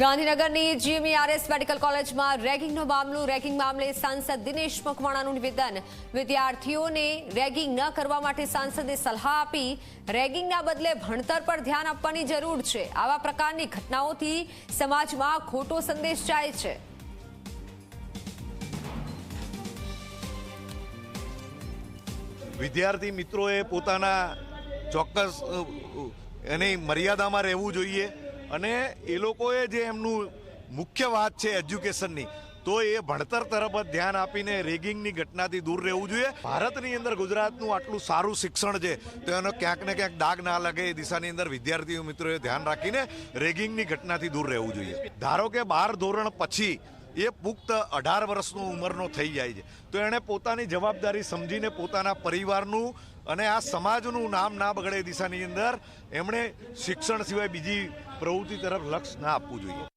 ગાંધીનગરની GMERS medical કોલેજમાં રેગિંગનો મામલો, રેગિંગ મામલે સાંસદ દિનેશ મકવાણાનું નિવેદન. વિદ્યાર્થીઓને રેગિંગ ન કરવા માટે સાંસદે સલાહ આપી. રેગિંગના બદલે ભણતર પર ધ્યાન આપવાની જરૂર છે. આવા પ્રકારની ઘટનાઓથી સમાજમાં ખોટો સંદેશ જાય છે. વિદ્યાર્થી મિત્રોએ પોતાના ચોક્કસ એની મર્યાદામાં રહેવું જોઈએ. અને એ લોકોએ જે એમનું મુખ્ય વાત છે એજ્યુકેશનની, તો એ ભણતર તરફ જ ધ્યાન આપીને રેગિંગની ઘટનાથી દૂર રહેવું જોઈએ. ભારતની અંદર ગુજરાતનું આટલું સારું શિક્ષણ છે, તો એનો ક્યાંક ને ક્યાંક દાગ ના લાગે એ દિશાની અંદર વિદ્યાર્થીઓ મિત્રોએ ધ્યાન રાખીને રેગિંગની ઘટનાથી દૂર રહેવું જોઈએ. ધારો કે બાર ધોરણ પછી એ પુખ્ત અઢાર વર્ષનો ઉંમરનો થઈ જાય છે. તો એણે પોતાની જવાબદારી સમજીને પોતાના પરિવારનું અને આ સમાજનું નામ ના બગડે દિશાની અંદર એમણે શિક્ષણ સિવાય બીજી પ્રવૃત્તિ તરફ લક્ષ ના આપવું જોઈએ.